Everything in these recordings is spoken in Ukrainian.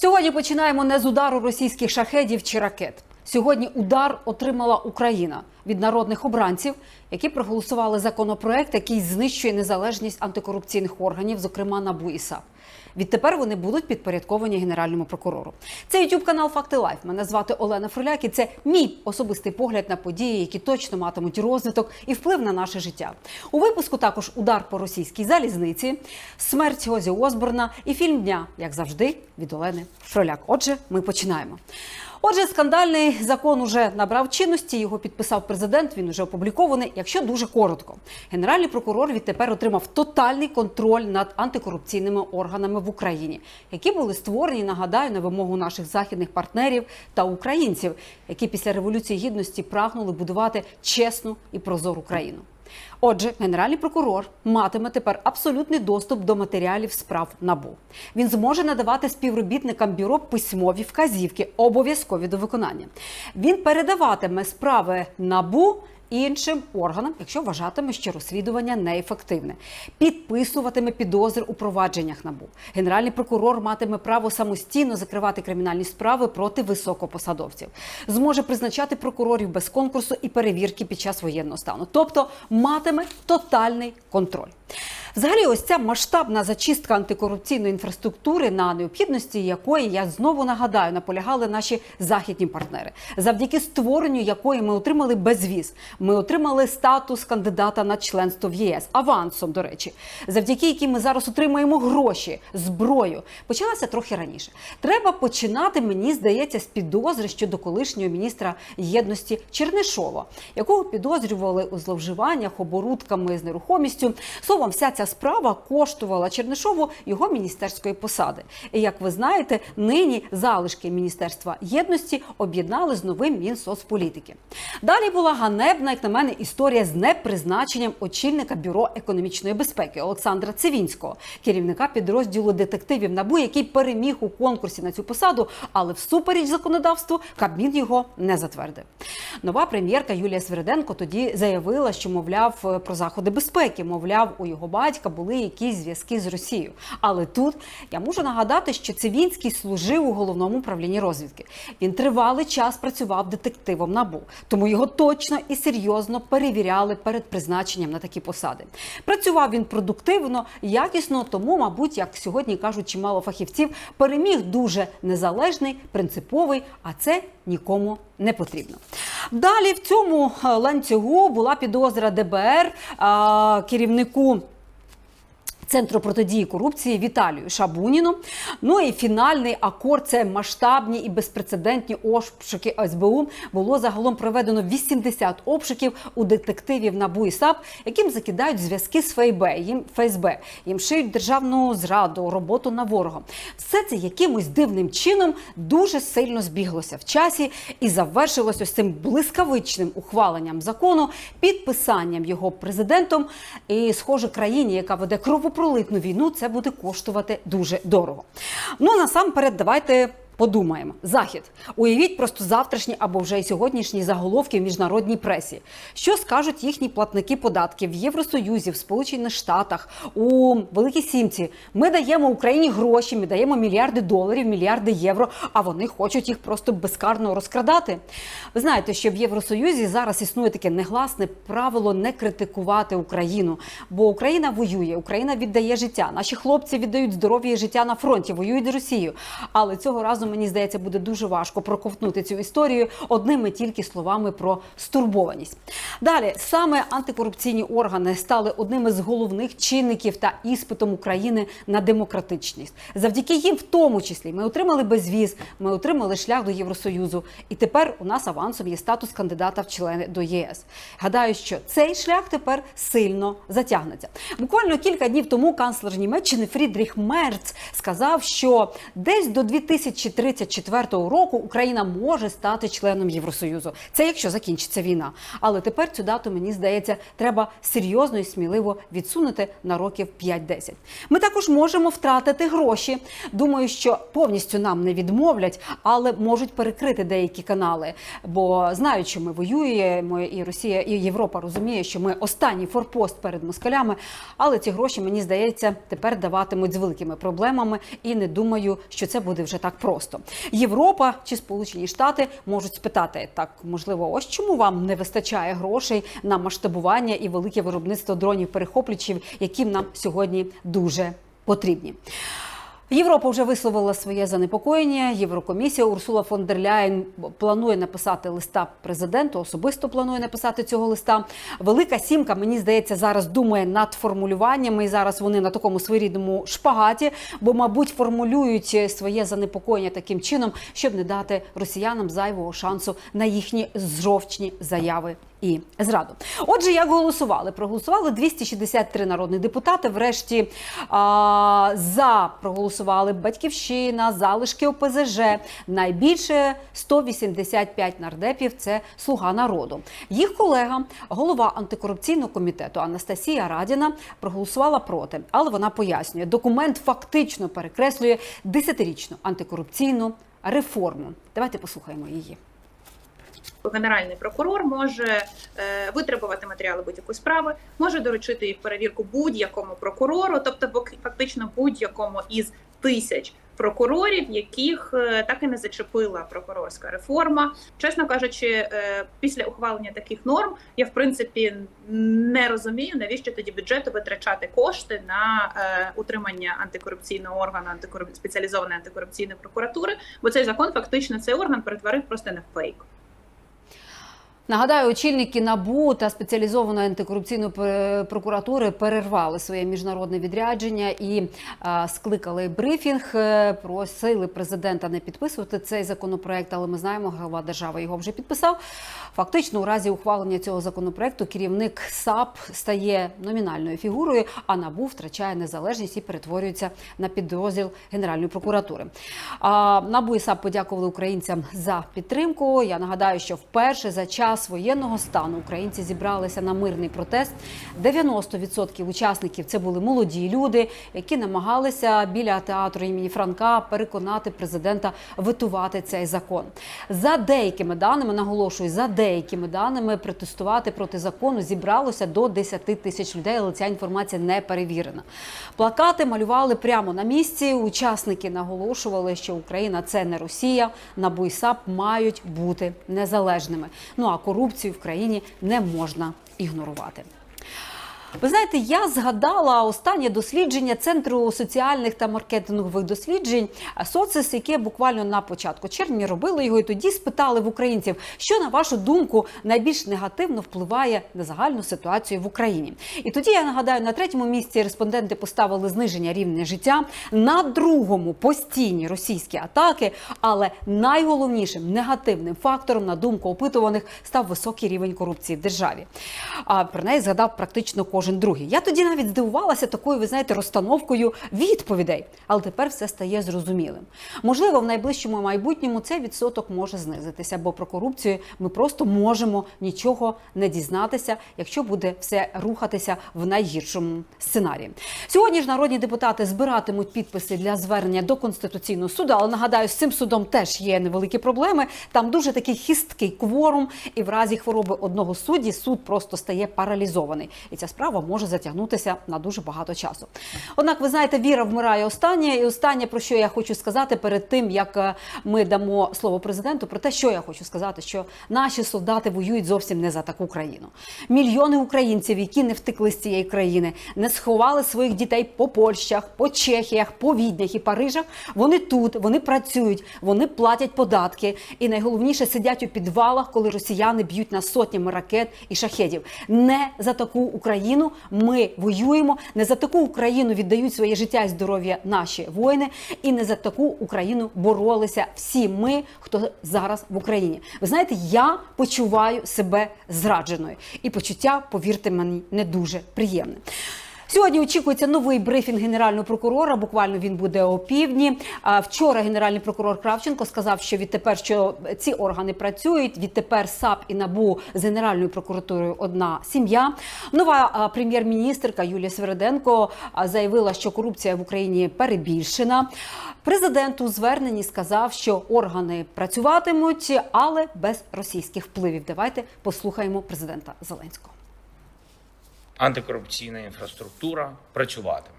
Сьогодні починаємо не з удару російських шахедів чи ракет. Сьогодні удар отримала Україна від народних обранців, які проголосували законопроект, який знищує незалежність антикорупційних органів, зокрема НАБУ і. Відтепер вони будуть підпорядковані генеральному прокурору. Це youtube канал Факти Лайф. Мене звати Олена Фроляк і це мій особистий погляд на події, які точно матимуть розвиток і вплив на наше життя. У випуску також удар по російській залізниці, смерть Озі Осборна і фільм дня, як завжди, від Олени Фроляк. Отже, ми починаємо. Отже, скандальний закон уже набрав чинності. Його підписав президент. Він уже опублікований. Якщо дуже коротко, генеральний прокурор відтепер отримав тотальний контроль над антикорупційними органами в Україні, які були створені, нагадаю, на вимогу наших західних партнерів та українців, які після революції гідності прагнули будувати чесну і прозору країну. Отже, генеральний прокурор матиме тепер абсолютний доступ до матеріалів справ набу. Він зможе надавати співробітникам бюро письмові вказівки, обов'язкові до виконання. Він передаватиме справи набу. Іншим органам, якщо вважатиме, що розслідування неефективне, підписуватиме підозри у провадженнях набу. Генеральний прокурор матиме право самостійно закривати кримінальні справи проти високопосадовців, зможе призначати прокурорів без конкурсу і перевірки під час воєнного стану, тобто матиме тотальний контроль. Взагалі, ось ця масштабна зачистка антикорупційної інфраструктури, на необхідності якої я знову нагадаю, наполягали наші західні партнери, завдяки створенню якої ми отримали безвіз. Ми отримали статус кандидата на членство в ЄС авансом. До речі, завдяки якій ми зараз отримаємо гроші, зброю. Почалася трохи раніше. Треба починати, мені здається, з підозри щодо колишнього міністра єдності Чернишова, якого підозрювали у зловживаннях оборудками з нерухомістю. Словом, вся ця справа коштувала Чернишову його міністерської посади. І як ви знаєте, нині залишки міністерства єдності об'єднали з новим Мінсоцполітики. Далі була ганебна, як на мене, історія з непризначенням очільника бюро економічної безпеки Олександра Цивінського, керівника підрозділу детективів НАБУ, який переміг у конкурсі на цю посаду, але всупереч законодавству Кабмін його не затвердив. Нова прем'єрка Юлія Свириденко тоді заявила, що мовляв про заходи безпеки, мовляв, у його батька були якісь зв'язки з Росією. Але тут я можу нагадати, що Цивінський служив у головному управлінні розвідки. Він тривалий час працював детективом набу, тому його точно і серйозно перевіряли перед призначенням на такі посади. Працював він продуктивно, якісно, тому, мабуть, як сьогодні кажуть чимало фахівців, переміг дуже незалежний, принциповий, а це нікому не потрібно. Далі в цьому е, ланцюгу була підозра ДБР керівнику. Центру протидії корупції Віталію Шабуніну. Ну і фінальний акорд це масштабні і безпрецедентні обшуки СБУ. Було загалом проведено 80 обшуків у детективів НАБУ і САП, яким закидають зв'язки з ФСБ, їм ФСБ, їм шиють державну зраду, роботу на ворога. Все це якимось дивним чином дуже сильно збіглося в часі і завершилось ось цим блискавичним ухваленням закону, підписанням його президентом. І, схоже, країні, яка веде кровопролитну війну, це буде коштувати дуже дорого. Ну насамперед, давайте. Подумаємо, захід. Уявіть просто завтрашні або вже й сьогоднішні заголовки в міжнародній пресі. Що скажуть їхні платники податків в Євросоюзі, в Сполучених Штатах, у Великій Сімці? Ми даємо Україні гроші, ми даємо мільярди доларів, мільярди євро, а вони хочуть їх просто безкарно розкрадати. Ви знаєте, що в Євросоюзі зараз існує таке негласне правило не критикувати Україну, бо Україна воює, Україна віддає життя. Наші хлопці віддають здоров'я і життя на фронті, воюють з Росією. Але цього разу мені здається, буде дуже важко проковтнути цю історію одними тільки словами про стурбованість. Далі саме антикорупційні органи стали одним із головних чинників та іспитом України на демократичність. Завдяки їм, в тому числі, ми отримали безвіз, ми отримали шлях до Євросоюзу, і тепер у нас авансом є статус кандидата в члени до єС. Гадаю, що цей шлях тепер сильно затягнеться. Буквально кілька днів тому канцлер Німеччини Фрідріх Мерц сказав, що десь до 2030 2034 року Україна може стати членом Євросоюзу. Це якщо закінчиться війна. Але тепер цю дату мені здається, треба серйозно і сміливо відсунути на років 5-10. Ми також можемо втратити гроші. Думаю, що повністю нам не відмовлять, але можуть перекрити деякі канали. Бо знають, що ми воюємо, і Росія, і Європа розуміє, що ми останній форпост перед москалями. Але ці гроші мені здається тепер даватимуть з великими проблемами, і не думаю, що це буде вже так просто. Європа чи Сполучені Штати можуть спитати так, можливо, ось чому вам не вистачає грошей на масштабування і велике виробництво дронів перехоплювачів, яким нам сьогодні дуже потрібні. Європа вже висловила своє занепокоєння. Єврокомісія Урсула фон дер Ляєн планує написати листа президенту. Особисто планує написати цього листа. Велика сімка, мені здається, зараз думає над формулюваннями. І зараз вони на такому своєрідному шпагаті, бо, мабуть, формулюють своє занепокоєння таким чином, щоб не дати росіянам зайвого шансу на їхні жовчні заяви і зраду. Отже, як голосували? Проголосували 263 народних депутати. Врешті а, за проголосували Батьківщина, залишки ОПЗЖ. Найбільше 185 нардепів. Це слуга народу. Їх колега, голова антикорупційного комітету Анастасія Радіна, проголосувала проти, але вона пояснює, документ фактично перекреслює десятирічну антикорупційну реформу. Давайте послухаємо її. Генеральний прокурор може е, витребувати матеріали будь-якої справи, може доручити їх перевірку будь-якому прокурору, тобто фактично будь-якому із тисяч прокурорів, яких е, так і не зачепила прокурорська реформа. Чесно кажучи, е, після ухвалення таких норм я в принципі не розумію, навіщо тоді бюджету витрачати кошти на е, утримання антикорупційного органу, антикоруп... спеціалізованої антикорупційної прокуратури, бо цей закон фактично цей орган перетворив просто на фейк. Нагадаю, очільники НАБУ та спеціалізованої антикорупційної прокуратури перервали своє міжнародне відрядження і е, скликали брифінг. Е, Просили президента не підписувати цей законопроект, але ми знаємо, глава держави його вже підписав. Фактично, у разі ухвалення цього законопроекту керівник САП стає номінальною фігурою, а НАБУ втрачає незалежність і перетворюється на підрозділ Генеральної прокуратури. А, НАБУ і САП подякували українцям за підтримку. Я нагадаю, що вперше за час воєнного стану українці зібралися на мирний протест. 90% учасників це були молоді люди, які намагалися біля театру імені Франка переконати президента витувати цей закон. За деякими даними наголошую, за деякими даними протестувати проти закону зібралося до 10 тисяч людей, але ця інформація не перевірена. Плакати малювали прямо на місці. Учасники наголошували, що Україна це не Росія. НАБУ і САП мають бути незалежними. Ну а корупцію в країні не можна ігнорувати. Ви знаєте, я згадала останнє дослідження Центру соціальних та маркетингових досліджень социс, яке буквально на початку червня робили його, і тоді спитали в українців, що на вашу думку найбільш негативно впливає на загальну ситуацію в Україні. І тоді я нагадаю, на третьому місці респонденти поставили зниження рівня життя, на другому постійні російські атаки. Але найголовнішим негативним фактором, на думку опитуваних, став високий рівень корупції в державі. А про неї згадав практично кожен другий. Я тоді навіть здивувалася такою, ви знаєте, розстановкою відповідей, але тепер все стає зрозумілим. Можливо, в найближчому майбутньому цей відсоток може знизитися, бо про корупцію ми просто можемо нічого не дізнатися, якщо буде все рухатися в найгіршому сценарії. Сьогодні ж народні депутати збиратимуть підписи для звернення до конституційного суду. Але нагадаю, з цим судом теж є невеликі проблеми. Там дуже такий хисткий кворум, і в разі хвороби одного судді суд просто стає паралізований. І ця справа може затягнутися на дуже багато часу. Однак, ви знаєте, віра вмирає останнє. І останнє, про що я хочу сказати перед тим, як е, ми дамо слово президенту, про те, що я хочу сказати, що наші солдати воюють зовсім не за таку країну. Мільйони українців, які не втекли з цієї країни, не сховали своїх дітей по Польщах, по Чехіях, по Віднях і Парижах. Вони тут, вони працюють, вони платять податки. І найголовніше сидять у підвалах, коли росіяни б'ють нас сотнями ракет і шахедів. Не за таку Україну ми воюємо, не за таку Україну віддають своє життя і здоров'я наші воїни, і не за таку Україну боролися всі ми, хто зараз в Україні. Ви знаєте, я почуваю себе зрадженою, і почуття, повірте мені, не дуже приємне. Сьогодні очікується новий брифінг генерального прокурора. Буквально він буде о півдні. Вчора генеральний прокурор Кравченко сказав, що відтепер що ці органи працюють. Відтепер САП і НАБУ з генеральною прокуратурою одна сім'я. Нова прем'єр-міністрка Юлія Свереденко заявила, що корупція в Україні перебільшена. Президент у зверненні сказав, що органи працюватимуть, але без російських впливів. Давайте послухаємо президента Зеленського. Антикорупційна інфраструктура працюватиме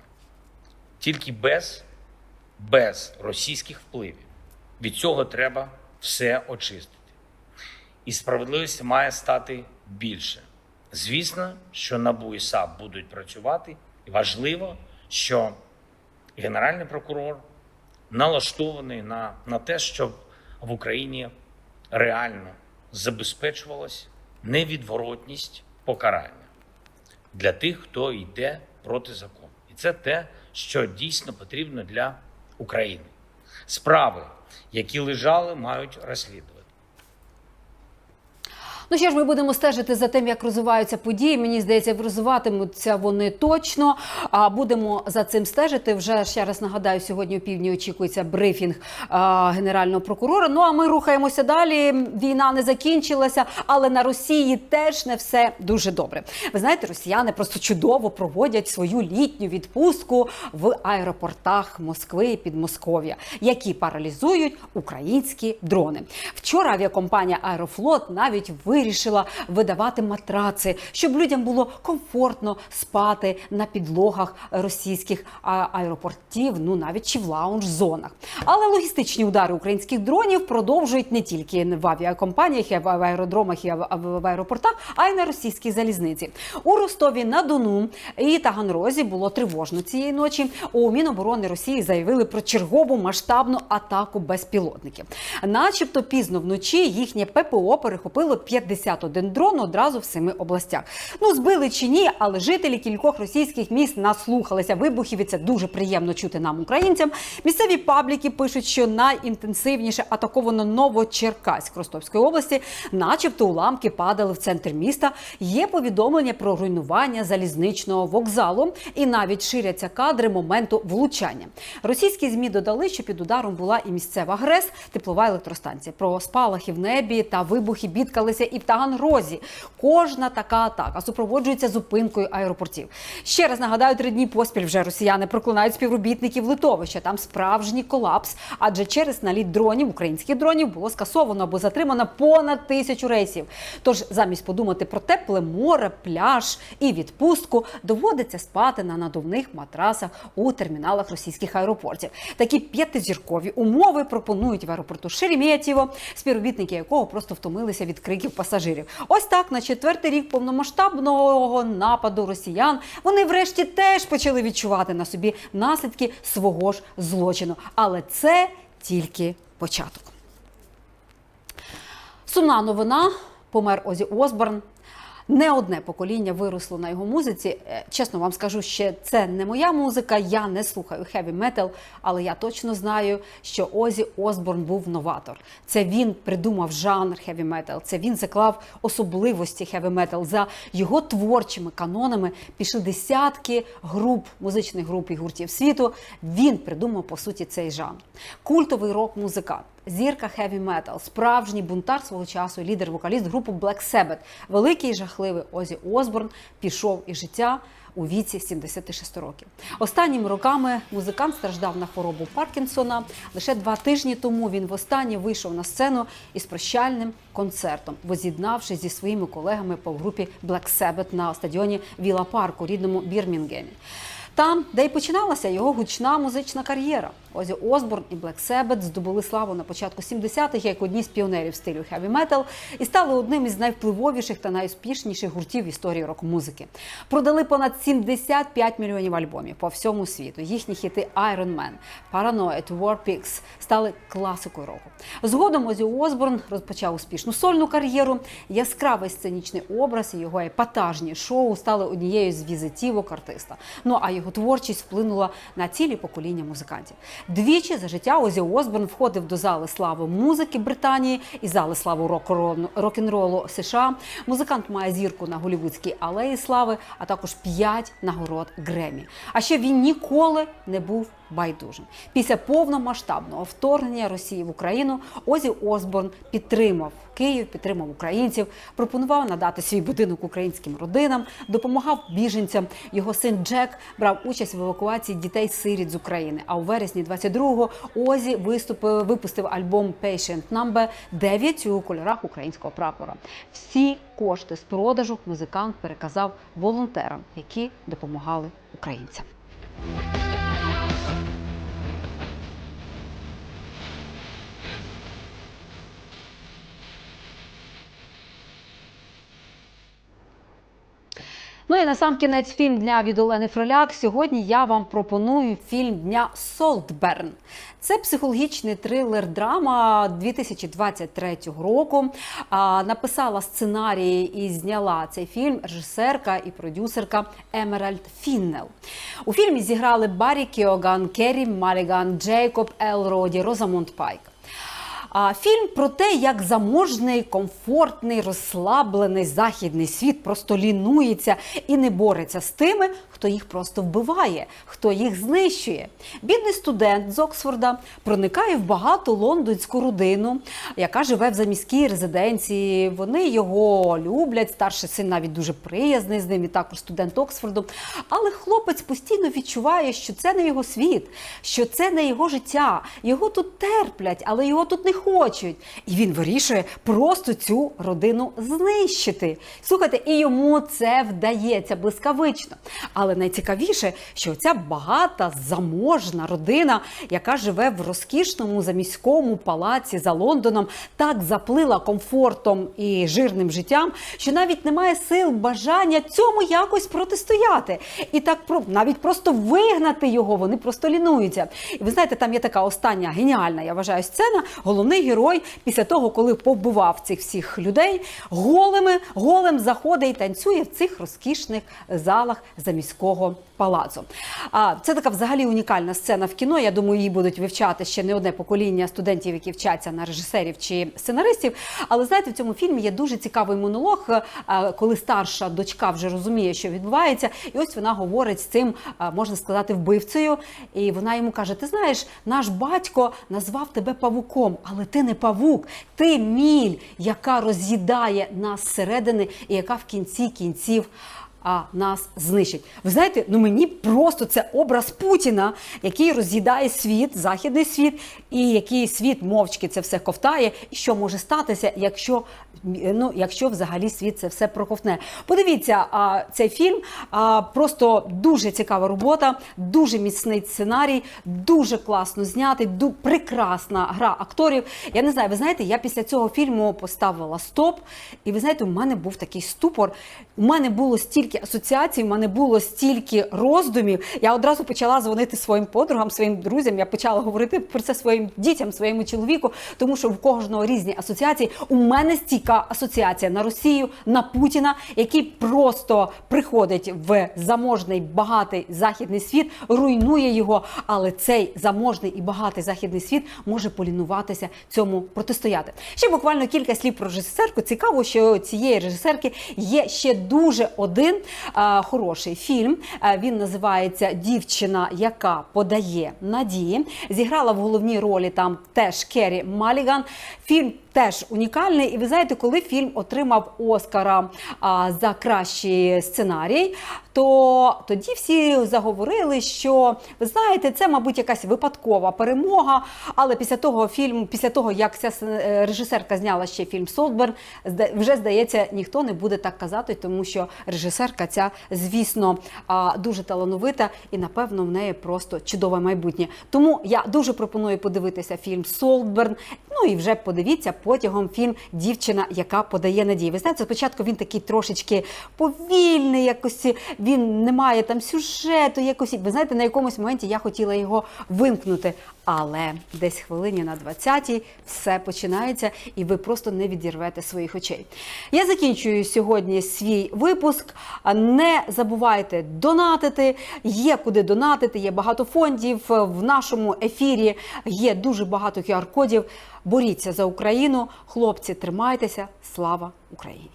тільки без, без російських впливів. Від цього треба все очистити. І справедливості має стати більше. Звісно, що НАБУ і САП будуть працювати, і важливо, що Генеральний прокурор налаштований на, на те, щоб в Україні реально забезпечувалась невідворотність покарання для тих, хто йде проти закону. І це те, що дійсно потрібно для України. Справи, які лежали, мають розслідувати. Ну що ж, ми будемо стежити за тим, як розвиваються події. Мені здається, розвиватимуться вони точно. А будемо за цим стежити. Вже ще раз нагадаю, сьогодні у півдні очікується брифінг а, генерального прокурора. Ну а ми рухаємося далі. Війна не закінчилася, але на Росії теж не все дуже добре. Ви знаєте, росіяни просто чудово проводять свою літню відпустку в аеропортах Москви і Підмосков'я, які паралізують українські дрони. Вчора авіакомпанія Аерофлот навіть вирішила видавати матраци, щоб людям було комфортно спати на підлогах російських аеропортів, ну навіть чи в лаунж-зонах. Але логістичні удари українських дронів продовжують не тільки в авіакомпаніях, в аеродромах і в аеропортах, а й на російській залізниці. У Ростові на Дону і Таганрозі було тривожно цієї ночі. У Міноборони Росії заявили про чергову масштабну атаку безпілотників. Начебто пізно вночі їхнє ППО перехопило 51 дрон одразу в семи областях. Ну збили чи ні, але жителі кількох російських міст наслухалися вибухів. І це дуже приємно чути нам, українцям. Місцеві пабліки пишуть, що найінтенсивніше атаковано Новочеркаськ Ростовської області, начебто уламки падали в центр міста. Є повідомлення про руйнування залізничного вокзалу, і навіть ширяться кадри моменту влучання. Російські змі додали, що під ударом була і місцева ГРЕС, теплова електростанція. Про спалахи в небі та вибухи бідкалися і в Таганрозі. Кожна така атака супроводжується зупинкою аеропортів. Ще раз нагадаю, три дні поспіль вже росіяни проклинають співробітників литовища. Там справжній колапс, адже через наліт дронів, українських дронів, було скасовано або затримано понад тисячу рейсів. Тож замість подумати про тепле море, пляж і відпустку, доводиться спати на надувних матрасах у терміналах російських аеропортів. Такі п'ятизіркові умови пропонують в аеропорту Шереметьєво, співробітники якого просто втомилися від криків пасажирів. Ось так на четвертий рік повномасштабного нападу росіян вони врешті теж почали відчувати на собі наслідки свого ж злочину. Але це тільки початок. Сумна новина. Помер Озі Осборн. Не одне покоління виросло на його музиці. Е, Чесно вам скажу, що це не моя музика. Я не слухаю хеві метал, але я точно знаю, що Озі Осборн був новатор. Це він придумав жанр хеві метал. Це він заклав особливості хеві метал. За його творчими канонами пішли десятки груп, музичних груп і гуртів світу. Він придумав по суті цей жанр. Культовий рок-музикант. Зірка хеві метал, справжній бунтар свого часу, лідер-вокаліст групи Black Sabbath. Великий жахливий Озі Осборн пішов із життя у віці 76 років. Останніми роками музикант страждав на хворобу Паркінсона. Лише два тижні тому він востаннє вийшов на сцену із прощальним концертом, воз'єднавшись зі своїми колегами по групі Black Sabbath на стадіоні Віла Парк у рідному Бірмінгемі. Там, де й починалася його гучна музична кар'єра. Озі Осборн і Black Sabbath здобули славу на початку 70-х як одні з піонерів стилю хеві метал і стали одним із найвпливовіших та найуспішніших гуртів в історії рок-музики. Продали понад 75 мільйонів альбомів по всьому світу. Їхні хіти Iron Man, Paranoid, War Pigs стали класикою року. Згодом Озі Осборн розпочав успішну сольну кар'єру. Яскравий сценічний образ і його епатажні шоу стали однією з візитівок артиста. Ну а його творчість вплинула на цілі покоління музикантів. Двічі за життя Озі Осборн входив до зали слави музики Британії і зали слави рок-н- рок-н-ролу США. Музикант має зірку на голівудській алеї слави, а також п'ять нагород Гремі. А ще він ніколи не був байдужим. Після повномасштабного вторгнення Росії в Україну Озі Осборн підтримав Київ, підтримав українців, пропонував надати свій будинок українським родинам, допомагав біженцям. Його син Джек брав участь в евакуації дітей-сиріт з України. А у вересні 22-го Озі виступив, випустив альбом Patient Number 9 у кольорах українського прапора. Всі кошти з продажу музикант переказав волонтерам, які допомагали українцям. Ну і на сам кінець фільм дня від Олени Фроляк. Сьогодні я вам пропоную фільм дня Солтберн. Це психологічний трилер драма 2023 року. Написала сценарій і зняла цей фільм режисерка і продюсерка Емеральд Фіннел. У фільмі зіграли Баррі Кіоган, Керрі Маліган, Джейкоб Елроді, Розамонд Пайк. А фільм про те, як заможний, комфортний, розслаблений західний світ просто лінується і не бореться з тими, хто їх просто вбиває, хто їх знищує. Бідний студент з Оксфорда проникає в багату лондонську родину, яка живе в заміській резиденції. Вони його люблять. Старший син навіть дуже приязний з ним, і також студент Оксфорду. Але хлопець постійно відчуває, що це не його світ, що це не його життя. Його тут терплять, але його тут не хочуть. І він вирішує просто цю родину знищити. Слухайте, і йому це вдається блискавично. Але найцікавіше, що ця багата заможна родина, яка живе в розкішному заміському палаці за Лондоном, так заплила комфортом і жирним життям, що навіть немає сил, бажання цьому якось протистояти. І так про навіть просто вигнати його, вони просто лінуються. І ви знаєте, там є така остання геніальна, я вважаю, сцена. Головний герой після того, коли побував цих всіх людей, голими голим заходить і танцює в цих розкішних залах заміського палацу. А це така взагалі унікальна сцена в кіно. Я думаю, її будуть вивчати ще не одне покоління студентів, які вчаться на режисерів чи сценаристів. Але знаєте, в цьому фільмі є дуже цікавий монолог, е, коли старша дочка вже розуміє, що відбувається, і ось вона говорить з цим, е, можна сказати, вбивцею. І вона йому каже: Ти знаєш, наш батько назвав тебе павуком, але ти не павук, ти міль, яка роз'їдає нас зсередини і яка в кінці кінців. А нас знищить. Ви знаєте, ну мені просто це образ Путіна, який роз'їдає світ, західний світ, і який світ мовчки це все ковтає. І що може статися, якщо ну, якщо взагалі світ це все проковтне? Подивіться, а, цей фільм а, просто дуже цікава робота, дуже міцний сценарій, дуже класно знятий, ду, прекрасна гра акторів. Я не знаю, ви знаєте, я після цього фільму поставила стоп, і ви знаєте, у мене був такий ступор. У мене було стільки асоціацій, у мене було стільки роздумів. Я одразу почала дзвонити своїм подругам, своїм друзям. Я почала говорити про це своїм дітям, своєму чоловіку, тому що в кожного різні асоціації. У мене стійка асоціація на Росію, на Путіна, який просто приходить в заможний багатий західний світ, руйнує його. Але цей заможний і багатий західний світ може полінуватися цьому протистояти. Ще буквально кілька слів про режисерку. Цікаво, що цієї режисерки є ще дуже один хороший фільм. Е, він називається Дівчина, яка подає надії. Зіграла в головній ролі там теж Керрі Маліган. Фільм теж унікальний. І ви знаєте, коли фільм отримав Оскара а, за кращий сценарій, то тоді всі заговорили, що ви знаєте, це, мабуть, якась випадкова перемога. Але після того фільму, після того як ця е, режисерка зняла ще фільм Солтберн, зда- вже здається, ніхто не буде так казати, тому що режисерка ця, звісно, дуже талановита і напевно в неї просто чудове майбутнє. Тому я дуже пропоную подивитися фільм Солтберн. Ну і вже подивіться потягом фільм Дівчина, яка подає надії. Ви знаєте, спочатку він такий трошечки повільний, якось він не має там сюжету, якось. Ви знаєте, на якомусь моменті я хотіла його вимкнути. Але десь хвилині на 20-й все починається, і ви просто не відірвете своїх очей. Я закінчую сьогодні свій випуск. Не забувайте донатити. Є куди донатити, є багато фондів. В нашому ефірі є дуже багато QR-кодів. Боріться за Україну. Хлопці, тримайтеся. Слава Україні!